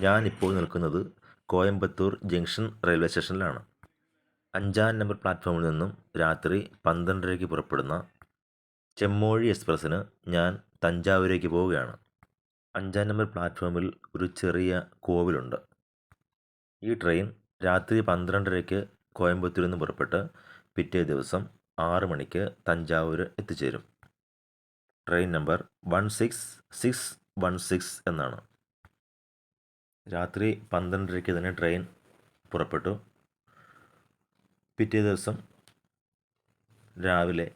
ഞാൻ ഇപ്പോൾ നിൽക്കുന്നത് കോയമ്പത്തൂർ ജംഗ്ഷൻ റെയിൽവേ സ്റ്റേഷനിലാണ്. അഞ്ചാം നമ്പർ പ്ലാറ്റ്ഫോമിൽ നിന്നും രാത്രി പന്ത്രണ്ടരയ്ക്ക് പുറപ്പെടുന്ന ചെമ്മോഴി എക്സ്പ്രസ്സിന് ഞാൻ തഞ്ചാവൂരേക്ക് പോവുകയാണ്. അഞ്ചാം നമ്പർ പ്ലാറ്റ്ഫോമിൽ ഒരു ചെറിയ കോവിലുണ്ട്. ഈ ട്രെയിൻ രാത്രി പന്ത്രണ്ടരയ്ക്ക് കോയമ്പത്തൂരിൽ നിന്ന് പുറപ്പെട്ട് പിറ്റേ ദിവസം ആറ് മണിക്ക് തഞ്ചാവൂർ എത്തിച്ചേരും. Train number one six six one six എന്നാണ്. രാത്രി പന്ത്രണ്ടരയ്ക്ക് തന്നെ ട്രെയിൻ പുറപ്പെട്ടു. പിറ്റേ ദിവസം രാവിലെ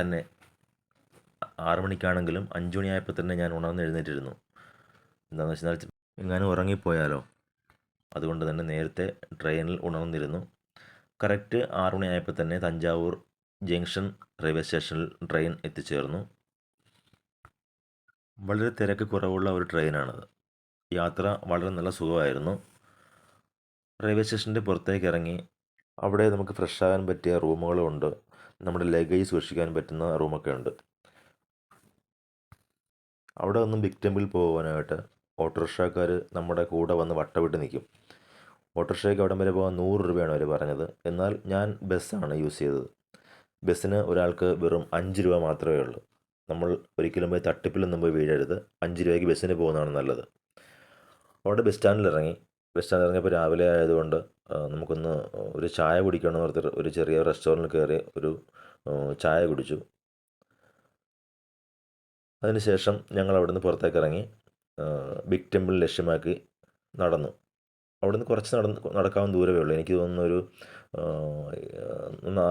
തന്നെ ആറു മണിക്കാണെങ്കിലും അഞ്ചു മണിയായപ്പോൾ തന്നെ ഞാൻ ഉണർന്ന് എഴുന്നേറ്റിരുന്നു. എന്താണെന്ന് വെച്ചാൽ എങ്ങാനും ഉറങ്ങിപ്പോയാലോ? അതുകൊണ്ട് തന്നെ നേരത്തെ ട്രെയിനിൽ ഉണർന്നിരുന്നു. കറക്റ്റ് ആറു മണിയായപ്പോൾ തന്നെ തഞ്ചാവൂർ ജംഗ്ഷൻ റെയിൽവേ സ്റ്റേഷനിൽ ട്രെയിൻ എത്തിച്ചേർന്നു. വളരെ തിരക്ക് കുറവുള്ള ഒരു ട്രെയിനാണത്. യാത്ര വളരെ നല്ല സുഖമായിരുന്നു. റെയിൽവേ സ്റ്റേഷന്റെ പുറത്തേക്ക് ഇറങ്ങി അവിടെ നമുക്ക് ഫ്രഷ് ആകാൻ പറ്റിയ റൂമുകളും ഉണ്ട്. നമ്മുടെ ലഗേജ് സൂക്ഷിക്കാൻ പറ്റുന്ന റൂമൊക്കെ ഉണ്ട്. അവിടെ ഒന്നും ബിഗ് ടെമ്പിൾ പോകാനായിട്ട് ഓട്ടോറിക്ഷക്കാർ നമ്മുടെ കൂടെ വന്ന് വട്ടവിട്ട് നിൽക്കും. ഓട്ടോറിക്ഷയ്ക്ക് അവിടം വരെ പോകാൻ നൂറ് രൂപയാണ് അവർ പറഞ്ഞത്. എന്നാൽ ഞാൻ ബസ്സാണ് യൂസ് ചെയ്തത്. ബസ്സിന് ഒരാൾക്ക് വെറും അഞ്ച് രൂപ മാത്രമേ ഉള്ളൂ. നമ്മൾ ഒരിക്കലും പോയി തട്ടിപ്പിലൊന്നും പോയി വീഴരുത്. അഞ്ച് രൂപയ്ക്ക് ബസ്സിന് പോകുന്നതാണ് നല്ലത്. അവിടെ ബസ് സ്റ്റാൻഡിൽ ഇറങ്ങി. ബസ് സ്റ്റാൻഡിൽ ഇറങ്ങിയപ്പോൾ രാവിലെ ആയതുകൊണ്ട് നമുക്കൊന്ന് ഒരു ചായ കുടിക്കണമെന്ന് പറഞ്ഞിട്ട് ഒരു ചെറിയ റെസ്റ്റോറന്റിൽ കയറി ഒരു ചായ കുടിച്ചു. അതിനുശേഷം ഞങ്ങൾ അവിടുന്ന് പുറത്തേക്ക് ഇറങ്ങി ബിഗ് ടെമ്പിൾ ലക്ഷ്യമാക്കി നടന്നു. അവിടുന്ന് കുറച്ച് നടന്ന് നടക്കാവുന്ന ദൂരമേ ഉള്ളൂ. എനിക്ക് തോന്നുന്നു ഒരു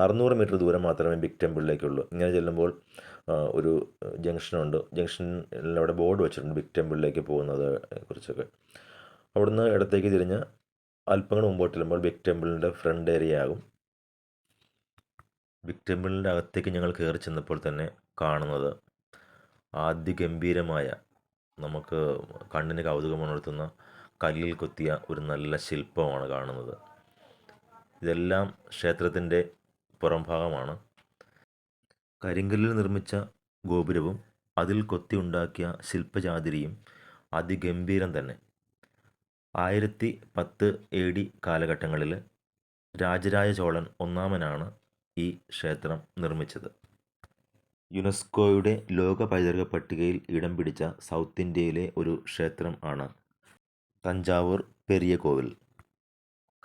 അറുന്നൂറ് മീറ്റർ ദൂരം മാത്രമേ ബിഗ് ടെമ്പിളിലേക്കുള്ളൂ. ഇങ്ങനെ ചെല്ലുമ്പോൾ ഒരു ജംഗ്ഷനുണ്ട്. ജംഗ്ഷനിൽ അവിടെ ബോർഡ് വെച്ചിട്ടുണ്ട് ബിഗ് ടെമ്പിളിലേക്ക് പോകുന്നത് കുറിച്ചൊക്കെ. അവിടുന്ന് ഇടത്തേക്ക് തിരിഞ്ഞ് അല്പങ്ങൾ മുമ്പോട്ട് ചെല്ലുമ്പോൾ ബിഗ് ടെമ്പിളിന്റെ ഫ്രണ്ട് ഏരിയ ആകും ബിഗ് ടെമ്പിളിന്റെ അകത്തേക്ക് ഞങ്ങൾ കയറി ചെന്നപ്പോൾ തന്നെ കാണുന്നത് ആദ്യഗംഭീരമായ നമുക്ക് കണ്ണിന് കൗതുകം ഉണർത്തുന്ന കല്ലിൽ കൊത്തിയ ഒരു നല്ല ശില്പമാണ് കാണുന്നത്. ഇതെല്ലാം ക്ഷേത്രത്തിന്റെ പുറംഭാഗമാണ്. കരിങ്കല്ലിൽ നിർമ്മിച്ച ഗോപുരവും അതിൽ കൊത്തി ഉണ്ടാക്കിയ ശില്പചാതിരിയും അതിഗംഭീരം തന്നെ. ആയിരത്തി പത്ത് എ ഡി കാലഘട്ടങ്ങളിൽ രാജരാജ ചോളൻ ഒന്നാമനാണ് ഈ ക്ഷേത്രം നിർമ്മിച്ചത്. യുനെസ്കോയുടെ ലോക പൈതൃക പട്ടികയിൽ ഇടം പിടിച്ച സൗത്ത് ഇന്ത്യയിലെ ഒരു ക്ഷേത്രം ആണ്. തഞ്ചാവൂർ പെരിയ കോവിൽ.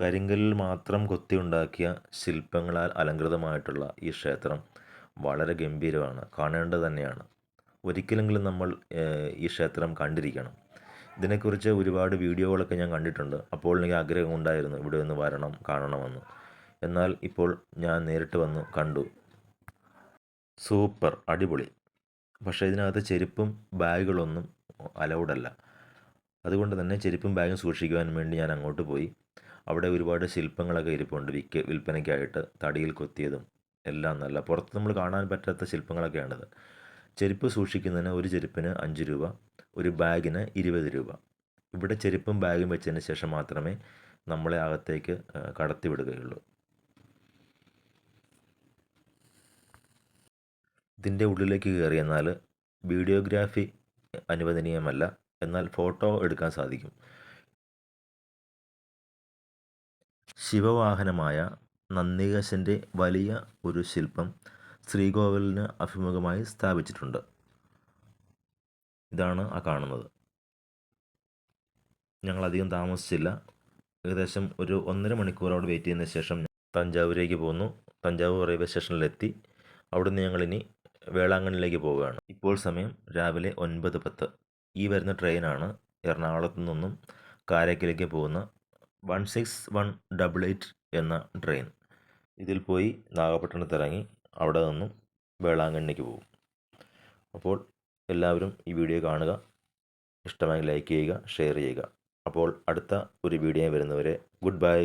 കരിങ്കല്ലിൽ മാത്രം കൊത്തിയുണ്ടാക്കിയ ശില്പങ്ങളാൽ അലങ്കൃതമായിട്ടുള്ള ഈ ക്ഷേത്രം വളരെ ഗംഭീരമാണ് കാണേണ്ടത് തന്നെയാണ്. ഒരിക്കലെങ്കിലും നമ്മൾ ഈ ക്ഷേത്രം കണ്ടിരിക്കണം. ഇതിനെക്കുറിച്ച് ഒരുപാട് വീഡിയോകളൊക്കെ ഞാൻ കണ്ടിട്ടുണ്ട്. അപ്പോൾ എനിക്ക് ആഗ്രഹം ഉണ്ടായിരുന്നു ഇവിടെ ഒന്ന് വരണം കാണണമെന്ന്. എന്നാൽ ഇപ്പോൾ ഞാൻ നേരിട്ട് വന്ന് കണ്ടു. സൂപ്പർ അടിപൊളി. പക്ഷേ ഇതിനകത്ത് ചെരുപ്പും ബാഗുകളൊന്നും അലൗഡല്ല. അതുകൊണ്ട് തന്നെ ചെരുപ്പും ബാഗും സൂക്ഷിക്കുവാൻ വേണ്ടി ഞാൻ അങ്ങോട്ട് പോയി. അവിടെ ഒരുപാട് ശില്പങ്ങളൊക്കെ ഇരിപ്പുണ്ട്. വിൽക്ക വിൽപ്പനയ്ക്കായിട്ട് തടിയിൽ കൊത്തിയതും എല്ലാം നല്ല പുറത്ത് നമ്മൾ കാണാൻ പറ്റാത്ത ശില്പങ്ങളൊക്കെയാണിത്. ചെരുപ്പ് സൂക്ഷിക്കുന്നതിന് ഒരു ചെരുപ്പിന് അഞ്ച് രൂപ ഒരു ബാഗിന് ഇരുപത് രൂപ. ഇവിടെ ചെരുപ്പും ബാഗും വെച്ചതിന് ശേഷം മാത്രമേ നമ്മളെ അകത്തേക്ക് കടത്തിവിടുകയുള്ളൂ. ഇതിന്റെ ഉള്ളിലേക്ക് കയറിയെന്നാൽ വീഡിയോഗ്രാഫി അനുവദനീയമല്ല. എന്നാൽ ഫോട്ടോ എടുക്കാൻ സാധിക്കും. ശിവവാഹനമായ നന്ദികേശന്റെ വലിയ ഒരു ശില്പം ശ്രീകോവിലിന് അഭിമുഖമായി സ്ഥാപിച്ചിട്ടുണ്ട്. ഇതാണ് ആ കാണുന്നത്. ഞങ്ങളധികം താമസിച്ചില്ല. ഏകദേശം ഒരു ഒന്നര മണിക്കൂർ അവിടെ വെയിറ്റ് ചെയ്യുന്ന ശേഷം തഞ്ചാവൂരേക്ക് പോന്നു. തഞ്ചാവൂർ റെയിൽവേ സ്റ്റേഷനിലെത്തി അവിടുന്ന് ഞങ്ങളിനി വേളാങ്കണ്ണിലേക്ക് പോവുകയാണ്. ഇപ്പോൾ സമയം രാവിലെ ഒൻപത് പത്ത്. ഈ വരുന്ന ട്രെയിനാണ് എറണാകുളത്തു നിന്നും കാരയ്ക്കലേക്ക് പോകുന്ന one six one double eight എന്ന ട്രെയിൻ. ഇതിൽ പോയി നാഗപട്ടണത്ത് ഇറങ്ങി അവിടെ നിന്നും വേളാങ്കണ്ണിക്ക് പോകും. അപ്പോൾ എല്ലാവരും ഈ വീഡിയോ കാണുക. ഇഷ്ടമായി ലൈക്ക് ചെയ്യുക ഷെയർ ചെയ്യുക. അപ്പോൾ അടുത്ത ഒരു വീഡിയോ വരുന്നവരെ ഗുഡ് ബൈ